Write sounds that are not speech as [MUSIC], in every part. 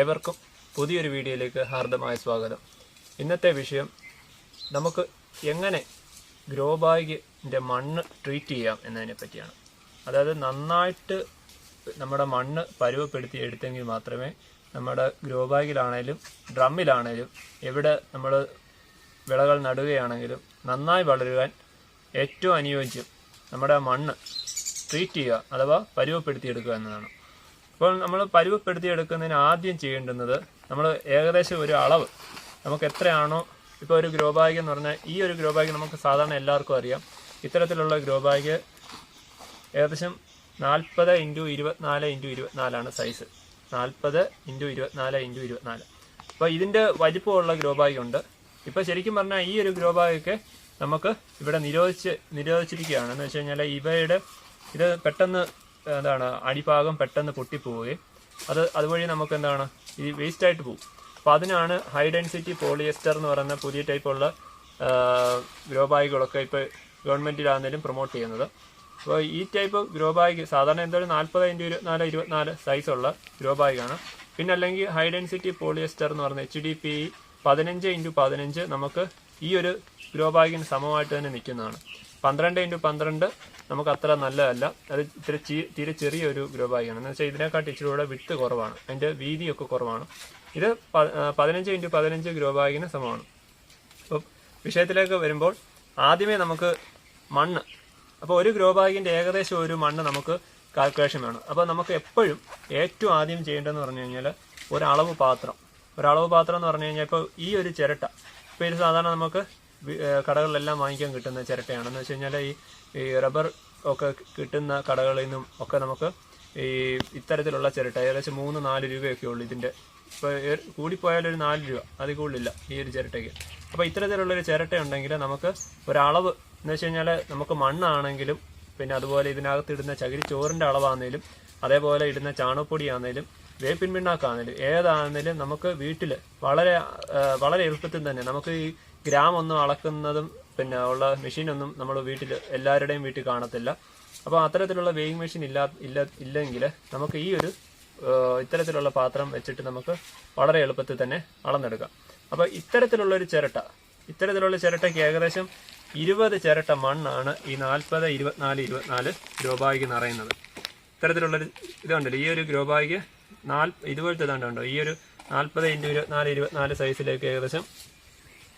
ഏവർക്കും പുതിയൊരു വീഡിയോയിലേക്ക് ഹാർദമായ സ്വാഗതം. ഇന്നത്തെ വിഷയം നമുക്ക് എങ്ങനെ ഗ്രോ ബാഗിന്റെ മണ്ണ് ട്രീറ്റ് ചെയ്യാം എന്നതിനെ പറ്റിയാണ്. അതായത് നന്നായിട്ട് നമ്മുടെ മണ്ണ് പരുവപ്പെടുത്തി എടുത്തെങ്കിൽ മാത്രമേ നമ്മുടെ ഗ്രോ ബാഗിലാണേലും ഡ്രമ്മിലാണേലും എവിടെ നമ്മൾ വിളകൾ നടുകയാണെങ്കിലും നന്നായി വളരുവാൻ ഏറ്റവും അനുയോജ്യം നമ്മുടെ മണ്ണ് ട്രീറ്റ് ചെയ്യുക അഥവാ പരുവപ്പെടുത്തിയെടുക്കുക എന്നതാണ്. അപ്പോൾ നമ്മൾ പരുവപ്പെടുത്തിയെടുക്കുന്നതിന് ആദ്യം ചെയ്യേണ്ടുന്നത് നമ്മൾ ഏകദേശം ഒരു അളവ്. നമുക്ക് എത്രയാണോ ഇപ്പോൾ ഒരു ഗ്രോ ബാഗ് എന്ന് പറഞ്ഞാൽ ഈ ഒരു ഗ്രോ ബാഗ് നമുക്ക് സാധാരണ എല്ലാവർക്കും അറിയാം. ഇത്തരത്തിലുള്ള ഗ്രോ ബാഗ് ഏകദേശം നാൽപ്പത് ഇന്റു ഇരുപത്തിനാല് ഇന്റു ഇരുപത്തിനാലാണ് സൈസ്. നാൽപ്പത് ഇന്റു ഇരുപത്തിനാല് ഇന്റു ഇരുപത്തിനാല്. അപ്പോൾ ഇതിന്റെ വലിപ്പമുള്ള ഗ്രോ ഉണ്ട്. ഇപ്പോൾ ശരിക്കും പറഞ്ഞാൽ ഈ ഒരു ഗ്രോ ബാഗൊക്കെ നമുക്ക് ഇവിടെ നിരോധിച്ച് നിരോധിച്ചിരിക്കുകയാണ്. എന്ന് വെച്ച് കഴിഞ്ഞാൽ ഇവയുടെ ഇത് പെട്ടെന്ന് എന്താണ് അടിഭാഗം പെട്ടെന്ന് പൊട്ടിപ്പോവുകയും അത് അതുവഴി നമുക്ക് എന്താണ് ഈ വേസ്റ്റ് ആയിട്ട് പോകും. അപ്പോൾ അതിനാണ് ഹൈ ഡെൻസിറ്റി പോളിയസ്റ്റർ എന്ന് പറയുന്ന പുതിയ ടൈപ്പുള്ള ഗ്രോ ബാഗുകളൊക്കെ ഇപ്പോൾ ഗവൺമെന്റിലാണെങ്കിലും പ്രൊമോട്ട് ചെയ്യുന്നത്. അപ്പോൾ ഈ ടൈപ്പ് ഗ്രോ ബാഗ് സാധാരണ എന്തായാലും നാൽപ്പത് ഇന്റു ഇരുപത്തിനാല് ഇരുപത്തിനാല് സൈസുള്ള ഗ്രോ ബാഗാണ് പിന്നെ അല്ലെങ്കിൽ ഹൈ ഡെൻസിറ്റി പോളിയസ്റ്റർ എന്ന് പറയുന്ന എച്ച് ഡി പി പതിനഞ്ച് ഇന്റു പതിനഞ്ച് നമുക്ക് ഈ ഒരു ഗ്രോ ബാഗിന് സമമായിട്ട് തന്നെ നിൽക്കുന്നതാണ്. പന്ത്രണ്ട് ഇന്റു പന്ത്രണ്ട് നമുക്ക് അത്ര നല്ലതല്ല. അത് ഇത്തിരി ചീ- തീരെ ചെറിയൊരു ഗ്രോ ബാഗാണ് എന്ന് വെച്ചാൽ ഇതിനെക്കാട്ടി ഇച്ചിരി കൂടെ വിട്ട് കുറവാണ്. അതിന്റെ വീതിയൊക്കെ കുറവാണ്. ഇത് പതിനഞ്ച് ഇന്റു പതിനഞ്ച് ഗ്രോ സമമാണ് അപ്പോൾ വിഷയത്തിലേക്ക് വരുമ്പോൾ ആദ്യമേ നമുക്ക് മണ്ണ്. അപ്പോൾ ഒരു ഗ്രോ ബാഗിന്റെ ഏകദേശം ഒരു മണ്ണ് നമുക്ക് കാൽക്കുലേഷൻ വേണം. അപ്പോൾ നമുക്ക് എപ്പോഴും ഏറ്റവും ആദ്യം ചെയ്യേണ്ടതെന്ന് പറഞ്ഞു കഴിഞ്ഞാൽ ഒരളവ് പാത്രം. ഒരളവ് പാത്രം എന്ന് പറഞ്ഞു കഴിഞ്ഞാൽ ഇപ്പോൾ ഈ ഒരു ചിരട്ട. ഇപ്പോൾ ഇത് സാധാരണ നമുക്ക് കടകളിലെല്ലാം വാങ്ങിക്കാൻ കിട്ടുന്ന ചിരട്ടയാണ് എന്ന് വെച്ച് കഴിഞ്ഞാൽ ഈ റബ്ബർ ഒക്കെ കിട്ടുന്ന കടകളിൽ നിന്നും ഒക്കെ നമുക്ക് ഈ ഇത്തരത്തിലുള്ള ചിരട്ട ഏകദേശം മൂന്ന് നാല് രൂപയൊക്കെ ഉള്ളൂ ഇതിന്റെ ഇപ്പോൾ കൂടിപ്പോയാൽ ഒരു നാല് രൂപ അതിൽ കൂടുതലില്ല ഈ ഒരു ചിരട്ടയ്ക്ക്. അപ്പോൾ ഇത്തരത്തിലുള്ളൊരു ചിരട്ട ഉണ്ടെങ്കിൽ നമുക്ക് ഒരളവ് എന്ന് വെച്ച് കഴിഞ്ഞാൽ നമുക്ക് മണ്ണാണെങ്കിലും പിന്നെ അതുപോലെ ഇതിനകത്ത് ഇടുന്ന ചകിരി ചോറിന്റെ അളവാണെങ്കിലും അതേപോലെ ഇടുന്ന ചാണകപ്പൊടി ആണെങ്കിലും വേപ്പിൻ പിണ്ണാക്കാണെങ്കിലും ഏതാണെങ്കിലും നമുക്ക് വീട്ടിൽ വളരെ വളരെ എളുപ്പത്തിൽ തന്നെ നമുക്ക് ഈ ഗ്രാമൊന്നും അളക്കുന്നതും പിന്നെ ഉള്ള മെഷീനൊന്നും നമ്മൾ വീട്ടിൽ എല്ലാവരുടെയും വീട്ടിൽ കാണത്തില്ല. അപ്പോൾ അത്തരത്തിലുള്ള വെയിങ് മെഷീൻ ഇല്ലാ ഇല്ല ഇല്ലെങ്കിൽ നമുക്ക് ഈ ഒരു ഇത്തരത്തിലുള്ള പാത്രം വെച്ചിട്ട് നമുക്ക് വളരെ എളുപ്പത്തിൽ തന്നെ അളന്നെടുക്കാം. അപ്പോൾ ഇത്തരത്തിലുള്ള ഒരു ചിരട്ട ഇത്തരത്തിലുള്ള ചിരട്ടയ്ക്ക് ഏകദേശം ഇരുപത് ചിരട്ട മണ്ണാണ് ഈ നാൽപ്പത് ഇരുപത്തിനാല് ഇരുപത്തിനാല് ഗ്രോ ബാഗ് നിറയുന്നത്. ഇത്തരത്തിലുള്ളൊരു ഇതുണ്ടല്ലോ ഈ ഒരു ഗ്രോ നാൽ ഇതുപോലത്തെ ഇതുണ്ടോ ഈ ഒരു നാൽപ്പത് ഇന്റു ഇരുപത്തിനാല് ഇരുപത്തിനാല് സൈസിലേക്ക് ഏകദേശം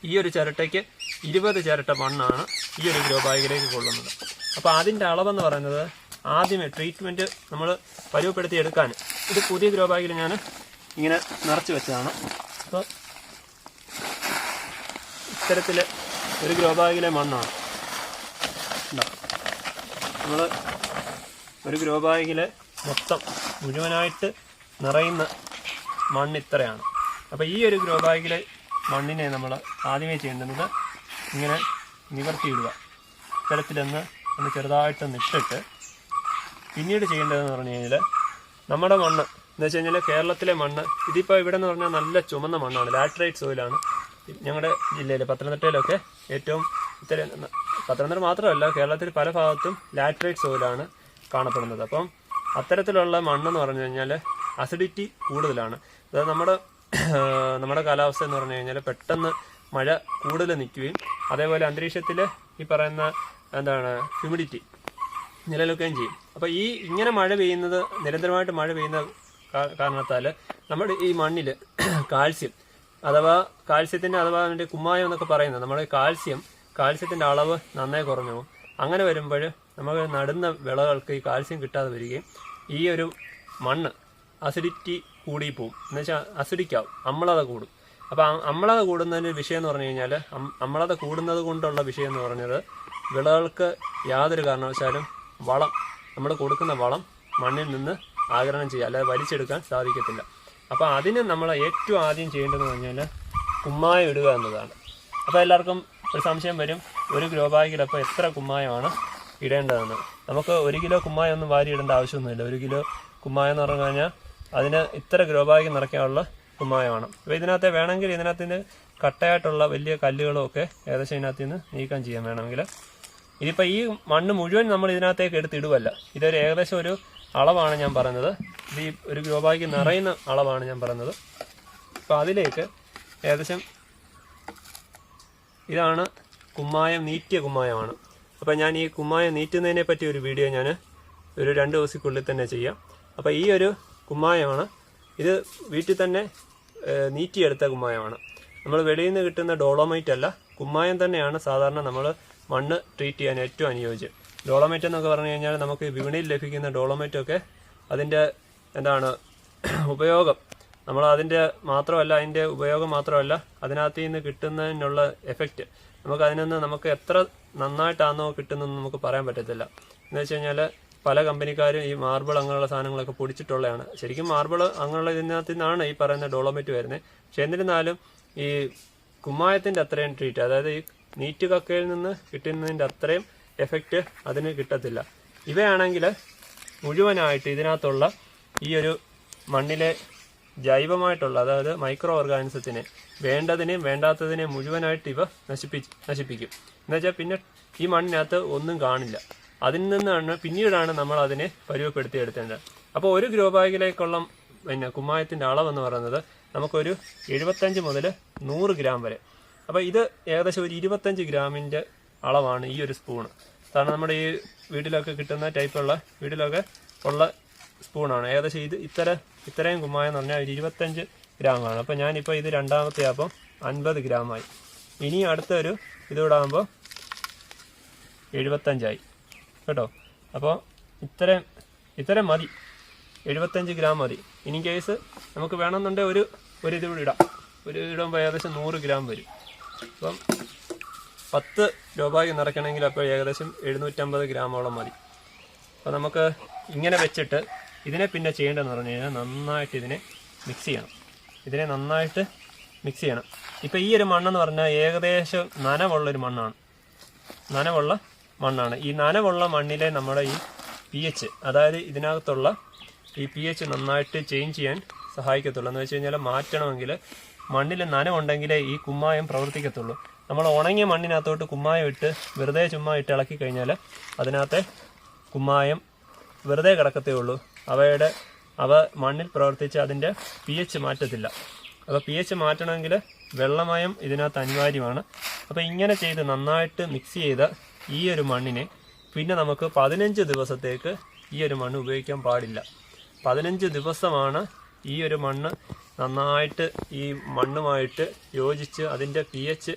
ഈ ഒരു ചിരട്ടയ്ക്ക് ഇരുപത് ചിരട്ട മണ്ണാണ് ഈ ഒരു ഗ്രോ ബാഗിലേക്ക് കൊള്ളുന്നത്. അപ്പോൾ അതിന്റെ അളവെന്ന് പറയുന്നത് ആദ്യമേ ട്രീറ്റ്മെന്റ് നമ്മൾ പരുവപ്പെടുത്തി എടുക്കാൻ. ഇത് പുതിയ ഗ്രോ ബാഗിൽ ഞാൻ ഇങ്ങനെ നിറച്ച് വെച്ചതാണ്. അപ്പോൾ ഇത്തരത്തിൽ ഒരു ഗ്രോ ബാഗിലെ മണ്ണാണ്. നമ്മൾ ഒരു ഗ്രോ ബാഗിലെ മൊത്തം മുഴുവനായിട്ട് നിറയുന്ന മണ്ണ് ഇത്രയാണ്. അപ്പോൾ ഈ ഒരു ഗ്രോ ബാഗിലെ മണ്ണിനെ നമ്മൾ ആദ്യമേ ചെയ്യേണ്ടുന്നത് ഇങ്ങനെ നിവർത്തിയിടുക. ഇത്തരത്തിലൊന്ന് ഒന്ന് ചെറുതായിട്ട് നിട്ടിട്ട് പിന്നീട് ചെയ്യേണ്ടതെന്ന് പറഞ്ഞു കഴിഞ്ഞാൽ നമ്മുടെ മണ്ണ് എന്ന് വെച്ച് കഴിഞ്ഞാൽ കേരളത്തിലെ മണ്ണ് ഇതിപ്പോൾ ഇവിടെ എന്ന് പറഞ്ഞാൽ നല്ല ചുമന്ന മണ്ണാണ്. ലാറ്ററൈറ്റ് സോയിലാണ് ഞങ്ങളുടെ ജില്ലയിൽ പത്തനംതിട്ടയിലൊക്കെ ഏറ്റവും ഇത്തരം പത്തനംതിട്ട മാത്രമല്ല കേരളത്തിൽ പല ഭാഗത്തും ലാറ്ററൈറ്റ് സോയിലാണ് കാണപ്പെടുന്നത്. അപ്പം അത്തരത്തിലുള്ള മണ്ണെന്ന് പറഞ്ഞു കഴിഞ്ഞാൽ അസിഡിറ്റി കൂടുതലാണ്. അതായത് നമ്മുടെ നമ്മുടെ കാലാവസ്ഥ എന്ന് പറഞ്ഞു കഴിഞ്ഞാൽ പെട്ടെന്ന് മഴ കൂടുതൽ നിൽക്കുകയും അതേപോലെ അന്തരീക്ഷത്തിൽ ഈ പറയുന്ന എന്താണ് ഹ്യൂമിഡിറ്റി നിലനിൽക്കുകയും ചെയ്യും. അപ്പോൾ ഈ ഇങ്ങനെ മഴ പെയ്യുന്നത് നിരന്തരമായിട്ട് മഴ പെയ്യുന്ന കാരണത്താൽ നമ്മുടെ ഈ മണ്ണിൽ [CLEARS THROAT] കാൽസ്യം അഥവാ കാൽസ്യത്തിന്റെ അഥവാ അതിന്റെ കുമ്മായം എന്നൊക്കെ പറയുന്നത് നമ്മുടെ കാൽസ്യം കാൽസ്യത്തിന്റെ അളവ് നന്നായി കുറഞ്ഞു അങ്ങനെ വരുമ്പോൾ നമ്മൾ നടുന്ന വിളകൾക്ക് ഈ കാൽസ്യം കിട്ടാതെ വരികയും ഈ ഒരു മണ്ണ് അസിഡിറ്റി കൂടി പോകും എന്ന് വെച്ചാൽ അസിഡിക്കാവും അമ്ലത കൂടും അപ്പോൾ അമ്ലത കൂടുന്നതിന്റെ വിഷയം എന്ന് പറഞ്ഞു കഴിഞ്ഞാൽ അമ്ലത കൂടുന്നത് കൊണ്ടുള്ള വിഷയം എന്ന് പറഞ്ഞത് വിളകൾക്ക് യാതൊരു കാരണവശാലും വളം നമ്മൾ കൊടുക്കുന്ന വളം മണ്ണിൽ നിന്ന് ആഗിരണം ചെയ്യുക അല്ലാതെ വലിച്ചെടുക്കാൻ സാധിക്കത്തില്ല. അപ്പോൾ അതിന് നമ്മൾ ഏറ്റവും ആദ്യം ചെയ്യേണ്ടതെന്ന് പറഞ്ഞാൽ കുമ്മായം ഇടുക എന്നതാണ്. അപ്പോൾ എല്ലാവർക്കും ഒരു സംശയം വരും. ഒരു ഗ്രോ ബാഗിൽ അപ്പോൾ എത്ര കുമ്മായമാണ് ഇടേണ്ടതെന്ന്. നമുക്ക് ഒരു കിലോ കുമ്മായം ഒന്നും വാരി ഇടേണ്ട ആവശ്യമൊന്നുമില്ല. ഒരു കിലോ കുമ്മായം എന്ന് പറഞ്ഞു കഴിഞ്ഞാൽ അതിന് ഇത്ര ഗ്രോ നിറയ്ക്കാനുള്ള കുമ്മായമാണ് അപ്പോൾ ഇതിനകത്ത് വേണമെങ്കിൽ ഇതിനകത്തിന് കട്ടയായിട്ടുള്ള വലിയ കല്ലുകളും ഒക്കെ ഏകദേശം ഇതിനകത്ത് നിന്ന് നീക്കം ചെയ്യാൻ വേണമെങ്കിൽ. ഇതിപ്പോൾ ഈ മണ്ണ് മുഴുവൻ നമ്മൾ ഇതിനകത്തേക്ക് എടുത്തിടുവല്ല ഇതൊരു ഏകദേശം ഒരു അളവാണ് ഞാൻ പറയുന്നത് ഇത് ഈ ഒരു ഗ്രോ ബാഗ് നിറയുന്ന അളവാണ് ഞാൻ പറയുന്നത് അപ്പോൾ അതിലേക്ക് ഏകദേശം ഇതാണ് കുമ്മായം നീറ്റിയ കുമ്മായമാണ്. അപ്പോൾ ഞാൻ ഈ കുമ്മായം നീറ്റുന്നതിനെ പറ്റി ഒരു വീഡിയോ ഞാൻ ഒരു രണ്ട് ദിവസക്കുള്ളിൽ തന്നെ ചെയ്യാം. അപ്പോൾ ഈ ഒരു കുമ്മായമാണ്. ഇത് വീട്ടിൽ തന്നെ നീറ്റിയെടുത്ത കുമ്മായമാണ്. നമ്മൾ വെളിയിൽ നിന്ന് കിട്ടുന്ന ഡോളോമൈറ്റ് അല്ല കുമ്മായം തന്നെയാണ് സാധാരണ നമ്മൾ മണ്ണ് ട്രീറ്റ് ചെയ്യാൻ ഏറ്റവും അനുയോജ്യം. ഡോളോമൈറ്റ് എന്നൊക്കെ പറഞ്ഞു കഴിഞ്ഞാൽ നമുക്ക് വിപണിയിൽ ലഭിക്കുന്ന ഡോളോമൈറ്റൊക്കെ അതിന്റെ എന്താണ് ഉപയോഗം. നമ്മൾ അതിന്റെ മാത്രമല്ല അതിന്റെ ഉപയോഗം മാത്രമല്ല അതിനകത്ത് നിന്ന് കിട്ടുന്നതിനുള്ള എഫക്റ്റ് നമുക്ക് അതിൽ നമുക്ക് എത്ര നന്നായിട്ടാണോ കിട്ടുന്നതെന്ന് നമുക്ക് പറയാൻ പറ്റത്തില്ല. എന്ന് വെച്ച് കഴിഞ്ഞാൽ പല കമ്പനിക്കാരും ഈ മാർബിൾ അങ്ങനെയുള്ള സാധനങ്ങളൊക്കെ പൊടിച്ചിട്ടുള്ളതാണ്. ശരിക്കും മാർബിൾ അങ്ങനെയുള്ള ഇതിനകത്ത് നിന്നാണ് ഈ പറയുന്ന ഡോളോമെറ്റ് വരുന്നത് പക്ഷെ എന്നിരുന്നാലും ഈ കുമ്മായത്തിന്റെ അത്രയും ട്രീറ്റ് അതായത് ഈ നീറ്റ് കക്കയിൽ നിന്ന് കിട്ടുന്നതിന്റെ അത്രയും എഫക്റ്റ് അതിന് കിട്ടത്തില്ല. ഇവയാണെങ്കിൽ മുഴുവനായിട്ട് ഇതിനകത്തുള്ള ഈ ഒരു മണ്ണിലെ ജൈവമായിട്ടുള്ള അതായത് മൈക്രോ ഓർഗാനിസത്തിനെ വേണ്ടതിനെയും വേണ്ടാത്തതിനെയും മുഴുവനായിട്ട് ഇവ നശിപ്പി നശിപ്പിക്കും. എന്നുവെച്ചാൽ പിന്നെ ഈ മണ്ണിനകത്ത് ഒന്നും കാണില്ല. അതിൽ നിന്നാണ് പിന്നീടാണ് നമ്മൾ അതിനെ പരുവപ്പെടുത്തി എടുത്തേണ്ടത്. അപ്പോൾ ഒരു ഗ്രോ ബാഗിലേക്കുള്ള പിന്നെ കുമ്മായത്തിന്റെ അളവെന്ന് പറയുന്നത് നമുക്കൊരു എഴുപത്തഞ്ച് മുതൽ നൂറ് ഗ്രാം വരെ. അപ്പോൾ ഇത് ഏകദേശം ഒരു ഇരുപത്തഞ്ച് ഗ്രാമിന്റെ അളവാണ് ഈ ഒരു സ്പൂണ്. കാരണം നമ്മുടെ ഈ വീട്ടിലൊക്കെ കിട്ടുന്ന ടൈപ്പുള്ള വീട്ടിലൊക്കെ ഉള്ള സ്പൂണാണ്. ഏകദേശം ഇത് ഇത്ര ഇത്രയും കുമ്മായം എന്ന് പറഞ്ഞാൽ ഒരു ഇരുപത്തഞ്ച് ഗ്രാമാണ്. അപ്പോൾ ഞാനിപ്പോൾ ഇത് രണ്ടാമത്തെ ആപ്പം അൻപത് ഗ്രാമായി. ഇനി അടുത്തൊരു ഇതോടാകുമ്പോൾ എഴുപത്തഞ്ചായി. കേട്ടോ. അപ്പോൾ ഇത്രയും ഇത്രയും മതി. എഴുപത്തഞ്ച് ഗ്രാം മതി. ഇനി കേസ് നമുക്ക് വേണമെന്നുണ്ടെങ്കിൽ ഒരു ഒരു ഇത് കൂടി ഇടാം. ഒരു ഇടുമ്പോൾ ഏകദേശം നൂറ് ഗ്രാം വരും. അപ്പം പത്ത് രൂപയ്ക്ക് നിറയ്ക്കണമെങ്കിൽ അപ്പോൾ ഏകദേശം എഴുന്നൂറ്റമ്പത് ഗ്രാമോളം മതി. അപ്പോൾ നമുക്ക് ഇങ്ങനെ വെച്ചിട്ട് ഇതിനെ പിന്നെ ചെയ്യേണ്ടതെന്ന് പറഞ്ഞു കഴിഞ്ഞാൽ നന്നായിട്ട് ഇതിനെ മിക്സ് ചെയ്യണം. ഇതിനെ നന്നായിട്ട് മിക്സ് ചെയ്യണം. ഇപ്പോൾ ഈ ഒരു മണ്ണെന്ന് പറഞ്ഞാൽ ഏകദേശം നനവുള്ളൊരു മണ്ണാണ്. നനവുള്ള മണ്ണാണ്. ഈ നനവുള്ള മണ്ണിലെ നമ്മുടെ ഈ പി എച്ച് അതായത് ഇതിനകത്തുള്ള ഈ പി എച്ച് നന്നായിട്ട് ചേഞ്ച് ചെയ്യാൻ സഹായിക്കത്തുള്ളൂ. എന്ന് വെച്ച് കഴിഞ്ഞാൽ മാറ്റണമെങ്കിൽ മണ്ണിൽ നനവുണ്ടെങ്കിലേ ഈ കുമ്മായം പ്രവർത്തിക്കത്തുള്ളൂ. നമ്മൾ ഉണങ്ങിയ മണ്ണിനകത്തോട്ട് കുമ്മായം ഇട്ട് വെറുതെ ചുമ്മാ ഇട്ട് ഇളക്കി കഴിഞ്ഞാൽ അതിനകത്തെ കുമ്മായം വെറുതെ കിടക്കത്തേ ഉള്ളൂ. അവയുടെ അവ മണ്ണിൽ പ്രവർത്തിച്ച് അതിന്റെ പി എച്ച് മാറ്റത്തില്ല. അപ്പോൾ പി എച്ച് മാറ്റണമെങ്കിൽ വെള്ളമയം ഇതിനകത്ത് അനിവാര്യമാണ്. അപ്പോൾ ഇങ്ങനെ ചെയ്ത് നന്നായിട്ട് മിക്സ് ചെയ്ത ഈ ഒരു മണ്ണിനെ പിന്നെ നമുക്ക് പതിനഞ്ച് ദിവസത്തേക്ക് ഈ ഒരു മണ്ണ് ഉപയോഗിക്കാൻ പാടില്ല. പതിനഞ്ച് ദിവസമാണ് ഈ ഒരു മണ്ണ് നന്നായിട്ട് ഈ മണ്ണുമായിട്ട് യോജിച്ച് അതിന്റെ പി എച്ച്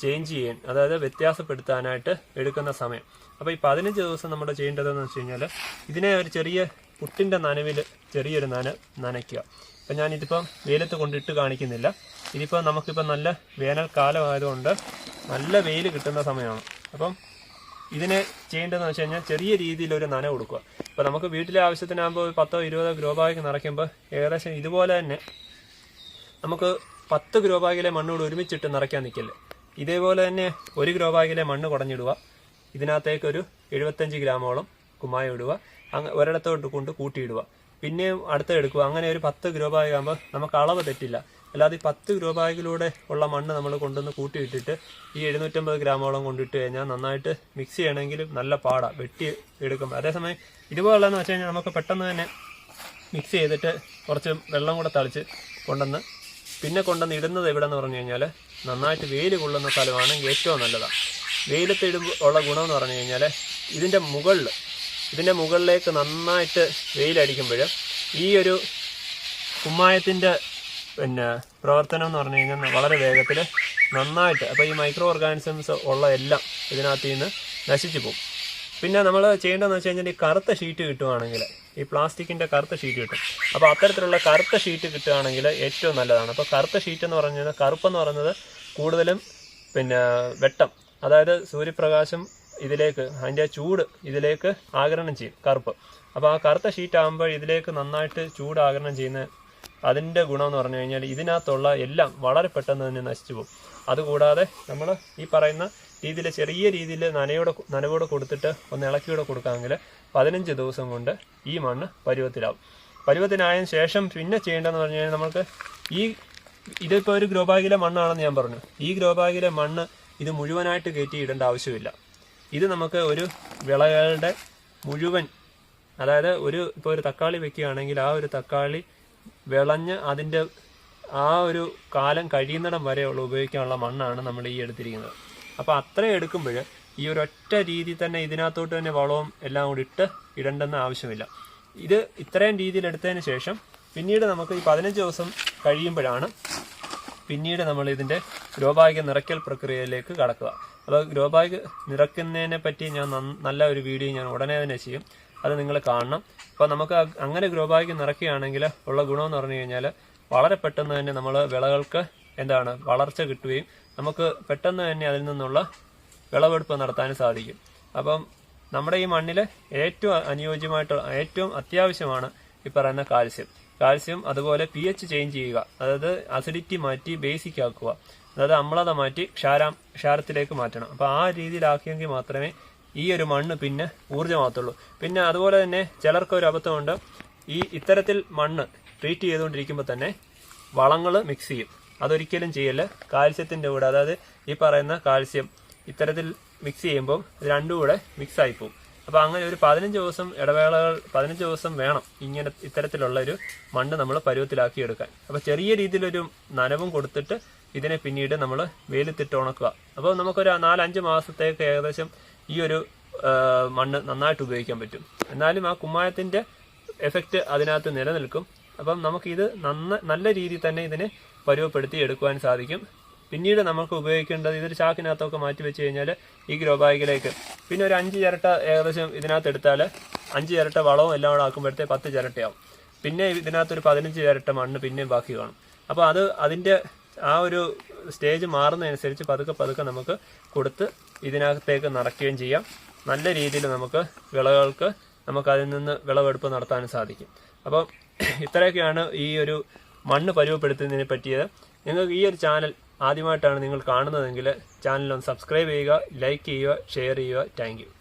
ചേഞ്ച് ചെയ്യാൻ അതായത് വ്യത്യാസപ്പെടുത്താനായിട്ട് എടുക്കുന്ന സമയം. അപ്പോൾ ഈ പതിനഞ്ച് ദിവസം നമ്മൾ ചെയ്യേണ്ടതെന്ന് വെച്ച് കഴിഞ്ഞാൽ ഇതിനെ ഒരു ചെറിയ പുട്ടിന്റെ നനവിൽ ചെറിയൊരു നന നനയ്ക്കുക. അപ്പം ഞാനിതിപ്പം വെയിലത്ത് കൊണ്ടിട്ട് കാണിക്കുന്നില്ല. ഇതിപ്പോൾ നമുക്കിപ്പോൾ നല്ല വേനൽക്കാലം ആയതുകൊണ്ട് നല്ല വെയിൽ കിട്ടുന്ന സമയമാണ്. അപ്പം ഇതിനെ ചെയ്യേണ്ടതെന്ന് വെച്ച് കഴിഞ്ഞാൽ ചെറിയ രീതിയിൽ ഒരു നന കൊടുക്കുക. ഇപ്പോൾ നമുക്ക് വീട്ടിലെ ആവശ്യത്തിനാകുമ്പോൾ ഒരു പത്തോ ഇരുപതോ ഗ്രോ ബാഗ് നിറയ്ക്കുമ്പോൾ ഏകദേശം ഇതുപോലെ തന്നെ നമുക്ക് പത്ത് ഗ്രോ ബാഗിലെ മണ്ണുകൂടെ കൂടി ഒരുമിച്ചിട്ട് നിറയ്ക്കാൻ നിൽക്കില്ല? ഇതേപോലെ തന്നെ ഒരു ഗ്രോ ബാഗിലെ മണ്ണ് കുടഞ്ഞിടുക. ഇതിനകത്തേക്കൊരു എഴുപത്തഞ്ച് ഗ്രാമോളം കുമ്മായം ഇടുക. അങ്ങ് ഒരിടത്തോട്ട് കൊണ്ട് കൂട്ടിയിടുക. പിന്നെയും അടുത്ത എടുക്കുക. അങ്ങനെ ഒരു പത്ത് ഗ്രോ ബാഗ് ആകുമ്പോൾ നമുക്ക് അളവ് തെറ്റില്ല. അല്ലാതെ ഈ പത്ത് ഗ്രോ ബാഗിലൂടെ ഉള്ള മണ്ണ് നമ്മൾ കൊണ്ടുവന്ന് കൂട്ടിയിട്ടിട്ട് ഈ എഴുന്നൂറ്റമ്പത് ഗ്രാമോളം കൊണ്ടിട്ട് കഴിഞ്ഞാൽ നന്നായിട്ട് മിക്സ് ചെയ്യണമെങ്കിൽ നല്ല പാടാണ് വെട്ടി എടുക്കും അതേസമയം ഇതുപോലെന്ന് വെച്ച് കഴിഞ്ഞാൽ നമുക്ക് പെട്ടെന്ന് തന്നെ മിക്സ് ചെയ്തിട്ട് കുറച്ച് വെള്ളം കൂടെ തളിച്ച് കൊണ്ടുവന്ന് പിന്നെ കൊണ്ടുവന്ന് ഇടുന്നത് എവിടെയെന്ന് പറഞ്ഞു കഴിഞ്ഞാൽ നന്നായിട്ട് വെയിൽ കൊള്ളുന്ന സ്ഥലമാണെങ്കിൽ ഏറ്റവും നല്ലതാണ് വെയിലത്ത് ഇടുമ്പോൾ ഉള്ള ഗുണമെന്ന് പറഞ്ഞു കഴിഞ്ഞാൽ ഇതിന്റെ മുകളിൽ ഇതിന്റെ മുകളിലേക്ക് നന്നായിട്ട് വെയിലടിക്കുമ്പോൾ ഈ ഒരു കുമ്മായത്തിന്റെ പിന്നെ പ്രവർത്തനം എന്ന് പറഞ്ഞു കഴിഞ്ഞാൽ വളരെ വേഗത്തിൽ നന്നായിട്ട് അപ്പോൾ ഈ മൈക്രോ ഓർഗാനിസംസ് ഉള്ള എല്ലാം ഇതിനകത്ത് നിന്ന് നശിച്ചു പോകും. പിന്നെ നമ്മൾ ചെയ്യേണ്ടതെന്ന് വെച്ച് കഴിഞ്ഞാൽ ഈ കറുത്ത ഷീറ്റ് കിട്ടുവാണെങ്കിൽ ഈ പ്ലാസ്റ്റിക്കിന്റെ കറുത്ത ഷീറ്റ് കിട്ടും. അപ്പോൾ അത്തരത്തിലുള്ള കറുത്ത ഷീറ്റ് കിട്ടുകയാണെങ്കിൽ ഏറ്റവും നല്ലതാണ്. അപ്പോൾ കറുത്ത ഷീറ്റ് എന്ന് പറഞ്ഞു കഴിഞ്ഞാൽ കറുപ്പെന്ന് പറയുന്നത് കൂടുതലും പിന്നെ വെട്ടം അതായത് സൂര്യപ്രകാശം ഇതിലേക്ക് അതിന്റെ ചൂട് ഇതിലേക്ക് ആകരണം ചെയ്യും കറുപ്പ്. അപ്പോൾ ആ കറുത്ത ഷീറ്റ് ആകുമ്പോൾ ഇതിലേക്ക് നന്നായിട്ട് ചൂട് ആകരണം ചെയ്യുന്ന അതിന്റെ ഗുണം എന്ന് പറഞ്ഞു കഴിഞ്ഞാൽ ഇതിനകത്തുള്ള എല്ലാം വളരെ പെട്ടെന്ന് തന്നെ നശിച്ചു പോകും. അതുകൂടാതെ നമ്മൾ ഈ പറയുന്ന രീതിയിൽ ചെറിയ രീതിയിൽ നനയോടെ നനവോടെ കൊടുത്തിട്ട് ഒന്ന് ഇളക്കിയോടെ കൊടുക്കാമെങ്കിൽ പതിനഞ്ച് ദിവസം കൊണ്ട് ഈ മണ്ണ് പരുവത്തിലാവും. പരുവത്തിനായതിനു ശേഷം പിന്നെ ചെയ്യേണ്ടതെന്ന് പറഞ്ഞു കഴിഞ്ഞാൽ നമുക്ക് ഈ ഇതിപ്പോൾ ഒരു ഗ്രോബാഗിലെ മണ്ണാണെന്ന് ഞാൻ പറഞ്ഞു. ഈ ഗ്രോബാഗിലെ മണ്ണ് ഇത് മുഴുവനായിട്ട് കയറ്റി ഇടേണ്ട ആവശ്യമില്ല. ഇത് നമുക്ക് ഒരു വിളകളുടെ മുഴുവൻ അതായത് ഒരു ഇപ്പോൾ ഒരു തക്കാളി വെക്കുകയാണെങ്കിൽ ആ ഒരു തക്കാളി വിളഞ്ഞ് അതിന്റെ ആ ഒരു കാലം കഴിയുന്നിടം വരെയുള്ള ഉപയോഗിക്കാനുള്ള മണ്ണാണ് നമ്മൾ ഈ എടുത്തിരിക്കുന്നത്. അപ്പോൾ അത്രയും എടുക്കുമ്പോൾ ഈ ഒരു ഒറ്റ രീതി തന്നെ ഇതിനകത്തോട്ട് തന്നെ വളവും എല്ലാം കൂടി ഇട്ട് ഇടേണ്ടെന്ന് ആവശ്യമില്ല. ഇത് ഇത്രയും രീതിയിൽ എടുത്തതിന് ശേഷം പിന്നീട് നമുക്ക് ഈ പതിനഞ്ച് ദിവസം കഴിയുമ്പോഴാണ് പിന്നീട് നമ്മൾ ഇതിന്റെ ഗ്രോ നിറയ്ക്കൽ പ്രക്രിയയിലേക്ക് കടക്കുക. അപ്പോൾ ഗ്രോ ബാഗ് നിറക്കുന്നതിനെ പറ്റി ഞാൻ നല്ല ഒരു വീഡിയോ ഞാൻ ഉടനെ തന്നെ ചെയ്യും. അത് നിങ്ങൾ കാണണം. അപ്പോൾ നമുക്ക് അങ്ങനെ ഗ്രോ ബാഗ് നിറയ്ക്കുകയാണെങ്കിൽ ഉള്ള ഗുണമെന്ന് പറഞ്ഞു കഴിഞ്ഞാൽ വളരെ പെട്ടെന്ന് തന്നെ നമ്മൾ വിളകൾക്ക് എന്താണ് വളർച്ച കിട്ടുകയും നമുക്ക് പെട്ടെന്ന് തന്നെ അതിൽ നിന്നുള്ള വിളവെടുപ്പ് നടത്താനും സാധിക്കും. അപ്പം നമ്മുടെ ഈ മണ്ണിൽ ഏറ്റവും അനുയോജ്യമായിട്ടുള്ള ഏറ്റവും അത്യാവശ്യമാണ് ഈ പറയുന്ന കാൽസ്യം. കാൽസ്യം അതുപോലെ പി എച്ച് ചേഞ്ച് ചെയ്യുക. അതായത് അസിഡിറ്റി മാറ്റി ബേസിക് ആക്കുക. അതായത് അമ്ലത മാറ്റി ക്ഷാരം ക്ഷാരത്തിലേക്ക് മാറ്റണം. അപ്പോൾ ആ രീതിയിലാക്കിയെങ്കിൽ മാത്രമേ ഈ ഒരു മണ്ണ് പിന്നെ ഊർജമാകത്തുള്ളൂ. പിന്നെ അതുപോലെ തന്നെ ചിലർക്ക് ഒരു അബദ്ധമുണ്ട്. ഈ ഇത്തരത്തിൽ മണ്ണ് ട്രീറ്റ് ചെയ്തുകൊണ്ടിരിക്കുമ്പോൾ തന്നെ വളങ്ങൾ മിക്സ് ചെയ്യും. അതൊരിക്കലും ചെയ്യല്ല. കാൽസ്യത്തിന്റെ കൂടെ അതായത് ഈ പറയുന്ന കാൽസ്യം ഇത്തരത്തിൽ മിക്സ് ചെയ്യുമ്പോൾ രണ്ടും കൂടെ മിക്സ് ആയി പോകും അപ്പോൾ അങ്ങനെ ഒരു പതിനഞ്ച് ദിവസം ഇടവേളകൾ പതിനഞ്ച് ദിവസം വേണം ഇങ്ങനെ ഇത്തരത്തിലുള്ള ഒരു മണ്ണ് നമ്മൾ പരുവത്തിലാക്കിയെടുക്കാൻ. അപ്പോൾ ചെറിയ രീതിയിലൊരു നനവും കൊടുത്തിട്ട് ഇതിനെ പിന്നീട് നമ്മൾ വെയിലത്തിട്ട് ഉണക്കുക. അപ്പോൾ നമുക്കൊരു നാലഞ്ച് മാസത്തേക്ക് ഏകദേശം ഈ ഒരു മണ്ണ് നന്നായിട്ട് ഉപയോഗിക്കാൻ പറ്റും. എന്നാലും ആ കുമ്മായത്തിന്റെ എഫക്റ്റ് അതിനകത്ത് നിലനിൽക്കും. അപ്പം നമുക്കിത് നന്ന നല്ല രീതിയിൽ തന്നെ ഇതിനെ പരുവപ്പെടുത്തി എടുക്കുവാൻ സാധിക്കും. പിന്നീട് നമുക്ക് ഉപയോഗിക്കേണ്ടത് ഇതൊരു ചാക്കിനകത്തൊക്കെ മാറ്റി വെച്ച് കഴിഞ്ഞാൽ ഈ ഗ്രോ ബാഗിലേക്ക്. പിന്നെ ഒരു അഞ്ച് ചിരട്ട ഏകദേശം ഇതിനകത്ത് എടുത്താൽ അഞ്ച് ചിരട്ട വളവും എല്ലാം കൂടെ ആക്കുമ്പോഴത്തെ പത്ത് ചിരട്ടയാവും. പിന്നെ ഇതിനകത്തൊരു പതിനഞ്ച് ചിരട്ട മണ്ണ് പിന്നെയും ബാക്കി കാണും. അപ്പോൾ അത് അതിന്റെ ആ ഒരു സ്റ്റേജ് മാറുന്നതനുസരിച്ച് പതുക്കെ പതുക്കെ നമുക്ക് കൊടുത്ത് ഇതിനകത്തേക്ക് നിറയ്ക്കുകയും ചെയ്യാം. നല്ല രീതിയിൽ നമുക്ക് വിളകൾക്ക് നമുക്ക് അതിൽ നിന്ന് വിളവെടുപ്പ് നടത്താനും സാധിക്കും. അപ്പം ഇത്രയൊക്കെയാണ് ഈ ഒരു മണ്ണ് പരുവപ്പെടുത്തുന്നതിനെ പറ്റിയത്. നിങ്ങൾക്ക് ഈ ഒരു ചാനൽ ആദ്യമായിട്ടാണ് നിങ്ങൾ കാണുന്നതെങ്കിൽ ചാനലൊന്ന് സബ്സ്ക്രൈബ് ചെയ്യുക ലൈക്ക് ചെയ്യുക ഷെയർ ചെയ്യുക. താങ്ക്